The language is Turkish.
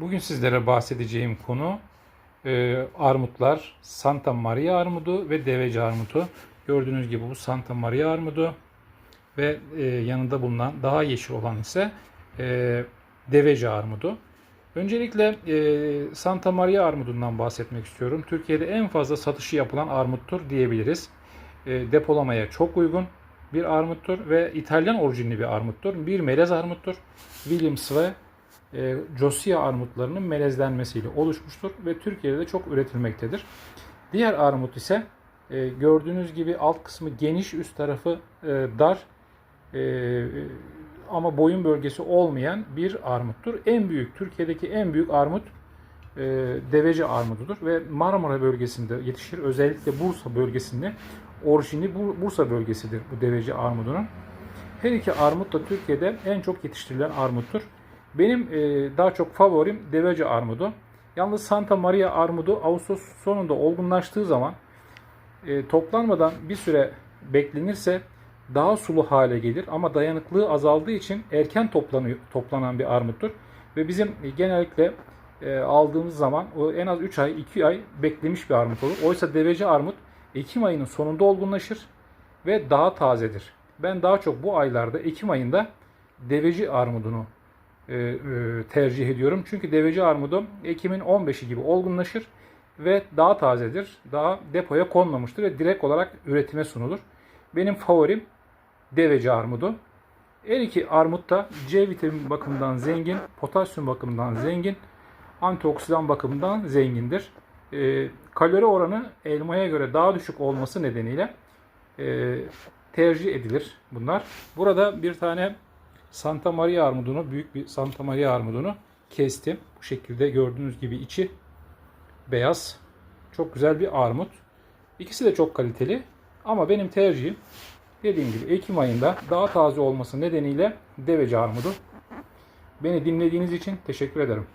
Bugün sizlere bahsedeceğim konu e, armutlar, Santa Maria armudu ve deveci armudu. Gördüğünüz gibi bu Santa Maria armudu ve e, yanında bulunan daha yeşil olan ise e, deveci armudu. Öncelikle e, Santa Maria armudundan bahsetmek istiyorum. Türkiye'de en fazla satışı yapılan armuttur diyebiliriz. E, depolamaya çok uygun bir armuttur ve İtalyan orijinli bir armuttur. Bir melez armuttur. Williams ve e, Josiah armutlarının melezlenmesiyle oluşmuştur ve Türkiye'de de çok üretilmektedir. Diğer armut ise e, gördüğünüz gibi alt kısmı geniş, üst tarafı e, dar e, ama boyun bölgesi olmayan bir armuttur. En büyük, Türkiye'deki en büyük armut e, deveci armududur ve Marmara bölgesinde yetişir. Özellikle Bursa bölgesinde orijini Bur- Bursa bölgesidir bu deveci armudunun. Her iki armut da Türkiye'de en çok yetiştirilen armuttur. Benim e, daha çok favorim deveci armudu. Yalnız Santa Maria armudu Ağustos sonunda olgunlaştığı zaman e, toplanmadan bir süre beklenirse daha sulu hale gelir ama dayanıklığı azaldığı için erken toplanıyor, toplanan bir armuttur. Ve bizim genellikle e, aldığımız zaman o en az 3 ay 2 ay beklemiş bir armut olur. Oysa deveci armut Ekim ayının sonunda olgunlaşır ve daha tazedir. Ben daha çok bu aylarda Ekim ayında deveci armudunu tercih ediyorum. Çünkü deveci armudu Ekim'in 15'i gibi olgunlaşır ve daha tazedir. Daha depoya konmamıştır ve direkt olarak üretime sunulur. Benim favorim deveci armudu. Her iki armut da C vitamini bakımından zengin, potasyum bakımından zengin, antioksidan bakımından zengindir. E, kalori oranı elmaya göre daha düşük olması nedeniyle e, tercih edilir bunlar. Burada bir tane Santa Maria armudunu, büyük bir Santa Maria armudunu kestim. Bu şekilde gördüğünüz gibi içi beyaz. Çok güzel bir armut. İkisi de çok kaliteli. Ama benim tercihim dediğim gibi Ekim ayında daha taze olması nedeniyle deveci armudu. Beni dinlediğiniz için teşekkür ederim.